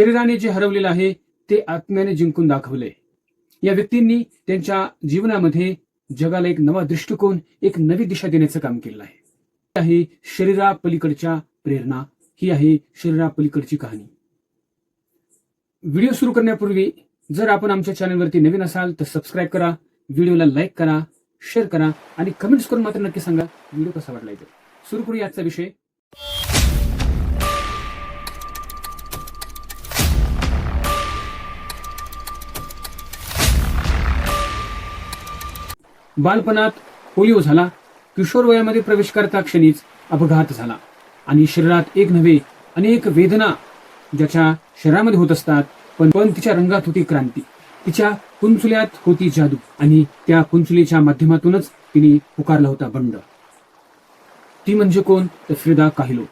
शरीराने जे हरवलेलं आहे ते आत्म्याने जिंकून दाखवले. या व्यक्तींनी त्यांच्या जीवनामध्ये जगाला एक नवा दृष्टिकोन एक नवी दिशा देण्याचं काम केलं आहे. आहे शरीरा पलीकडच्या प्रेरणा. ही आहे शरीरा पलीकडची कहाणी. व्हिडिओ सुरू करण्यापूर्वी जर आपण आमच्या चॅनलवरती नवीन असाल तर सबस्क्राईब करा व्हिडिओला लाईक करा शेअर करा आणि कमेंट्स करून मात्र नक्की सांगा व्हिडिओ कसा वाटला इथे. सुरू करूया आजचा विषय. बालपणात पोलिओ झाला किशोर वयामध्ये प्रवेश करता क्षणीच अपघात झाला. आणि शरीरात एक नव्हे अनेक वेदना ज्याच्या शरीरामध्ये होत असतात पण पण तिच्या रंगात होती क्रांती. तिच्या कुंचुल्यात होती जादू आणि त्या कुंचुलीच्या माध्यमातूनच तिने पुकारला होता बंड. ती म्हणजे कोण? तर फ्रिदा काहिलो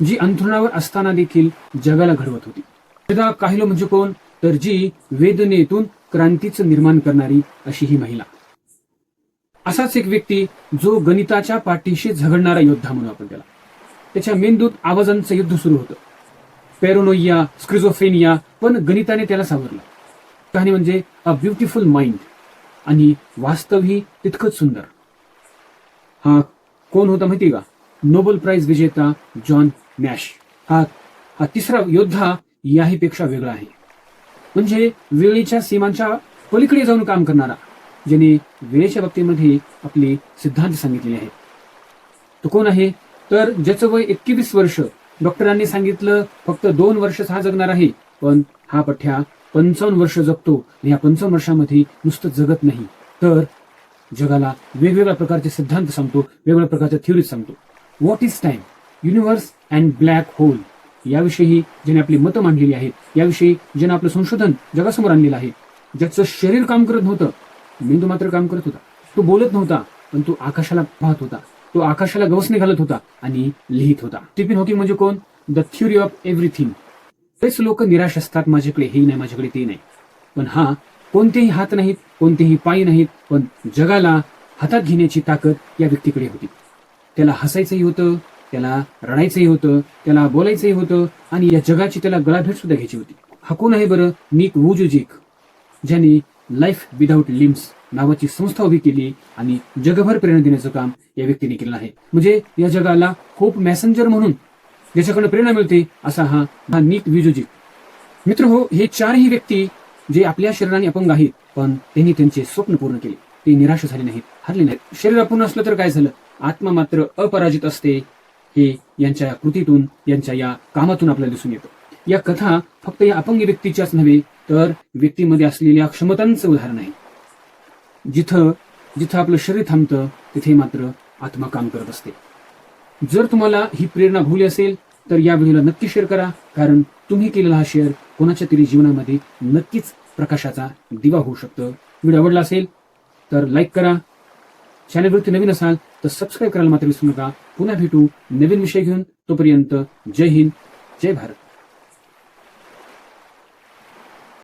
जी अंथरुणावर असताना देखील जगाला घडवत होती. फ्रिदा काहिलो म्हणजे कोण? तर जी वेदनेतून क्रांतीचं निर्माण करणारी अशी ही महिला. असाच एक व्यक्ती जो गणिताच्या पाठीशी झगडणारा योद्धा म्हणून आपण त्याला. त्याच्या मेंदूत आवाजांचं युद्ध सुरू होतं. पेरोनोइया स्क्रिझोफ्रेनिया पण गणिताने त्याला सावरलं. कहाणी म्हणजे अ ब्युटिफुल माइंड आणि वास्तवही तितकंच सुंदर. हा कोण होता माहिती का? नोबेल प्राइज विजेता जॉन नॅश. हा हा तिसरा योद्धा याहीपेक्षा वेगळा आहे. म्हणजे वेळेच्या सीमांच्या पलीकडे जाऊन काम करणारा. ज्याने वेळेच्या बाबतीमध्ये आपले सिद्धांत सांगितले आहेत. तो कोण आहे? तर ज्याचं वय एकवीस वर्ष डॉक्टरांनी सांगितलं फक्त दोन वर्ष हा जगणार आहे पण हा पठ्या पंचावन्न वर्ष जगतो आणि या पंचावन्न वर्षामध्ये नुसतं जगत नाही. तर जगाला वेगवेगळ्या प्रकारचे सिद्धांत सांगतो वेगवेगळ्या प्रकारच्या थिअरीज सांगतो. What is time universe and black hole याविषयी ज्याने आपली मतं मांडलेली आहेत याविषयी ज्याने आपलं संशोधन जगासमोर आणलेलं आहे ज्याचं शरीर काम करत नव्हतं बिंदू मात्र काम करत होता. तो बोलत नव्हता पण तो आकाशाला पाहत होता. तो आकाशाला गवसने घालत होता आणि लिहित होता. स्टीफन हॉकिंग म्हणजे कोण? द थ्युरी ऑफ एव्हरीथिंग बरेच लोक निराश असतात माझ्याकडे हे नाही माझ्याकडे ते नाही. पण हा कोणतेही हात नाहीत कोणतेही पाय नाहीत पण जगाला हातात घेण्याची ताकद या व्यक्तीकडे होती. त्याला हसायचंही होतं त्याला रडायचंही होतं त्याला बोलायचंही होतं आणि या जगाची त्याला गळाभेट सुद्धा घ्यायची होती. हा कोण आहे बरं? निक वुजुजिक ज्याने लाईफ विदाऊट लिम्स नावाची संस्था उभी केली आणि जगभर प्रेरणा देण्याचं काम या व्यक्तीने केलं आहे. म्हणजे या जगाला होप मॅसेंजर म्हणून ज्याच्याकडे प्रेरणा मिळते असा हा हा नीट विजोजी. मित्र हो हे चारही व्यक्ती जे आपल्या शरीराने अपंग आहेत पण त्यांनी त्यांचे स्वप्न पूर्ण केले. ते निराश झाले नाहीत हरले नाहीत. शरीर अपूर्ण असलं तर काय झालं? आत्मा मात्र अपराजित असते हे यांच्या या कृतीतून यांच्या या कामातून आपल्याला दिसून येतं. या कथा फक्त या अपंग व्यक्तीच्याच नव्हे तर व्यक्तीमध्ये असलेल्या क्षमतांचं उदाहरण आहे. जिथं जिथं आपलं शरीर थांबतं तिथे मात्र आत्मा काम करत असते. जर तुम्हाला ही प्रेरणा भूली असेल तर या व्हिडिओला नक्की शेअर करा कारण तुम्ही केलेला हा शेअर कोणाच्या तरी जीवनामध्ये नक्कीच प्रकाशाचा दिवा होऊ शकतो. व्हिडिओ आवडला असेल तर लाईक करा. चॅनलवरती नवीन असाल तर सबस्क्राईब करायला मात्र विसरू नका. पुन्हा भेटू नवीन विषय घेऊन. तोपर्यंत जय हिंद जय भारत.